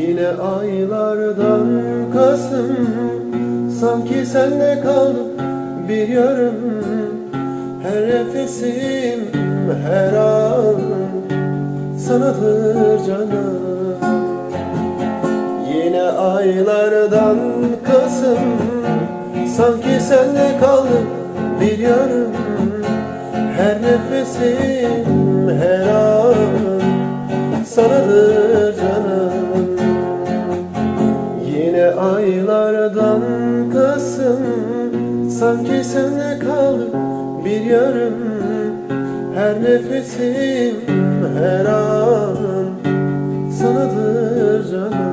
Yine aylardan Kasım Sanki sende kaldı bir yarım. Her nefesim her an Sanadır canım. Yine aylardan Kasım Sanki sende kaldı bir yarım. Her nefesim her an Sanadır canım aylardan Kasım Sanki sende kaldı bir yarım. Her nefesim her an Sanadır canım